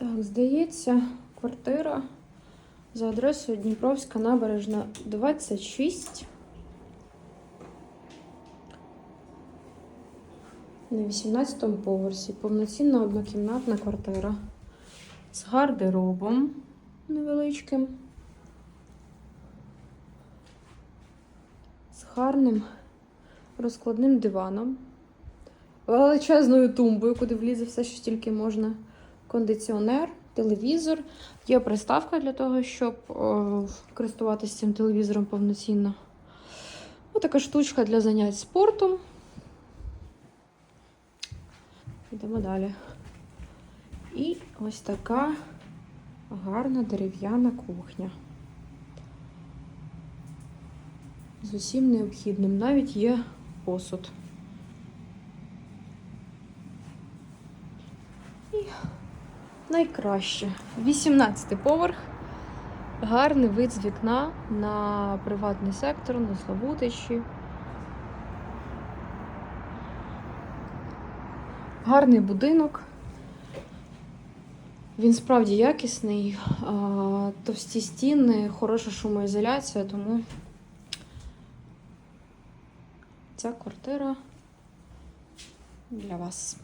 Так, здається, квартира за адресою Дніпровська набережна 26. На 18-му поверсі. Повноцінна однокімнатна квартира. З гардеробом невеличким. З гарним розкладним диваном. Величезною тумбою, куди влізе все, що тільки можна. Кондиціонер, телевізор. Є приставка для того, щоб о, користуватися цим телевізором повноцінно. Отака штучка для занять спортом. Йдемо далі. І ось така гарна дерев'яна кухня. З усім необхідним. Навіть є посуд. І найкраще. 18 поверх. Гарний вид з вікна на приватний сектор, на Славутичі. Гарний будинок. Він справді якісний, товсті стіни, хороша шумоізоляція, тому ця квартира для вас.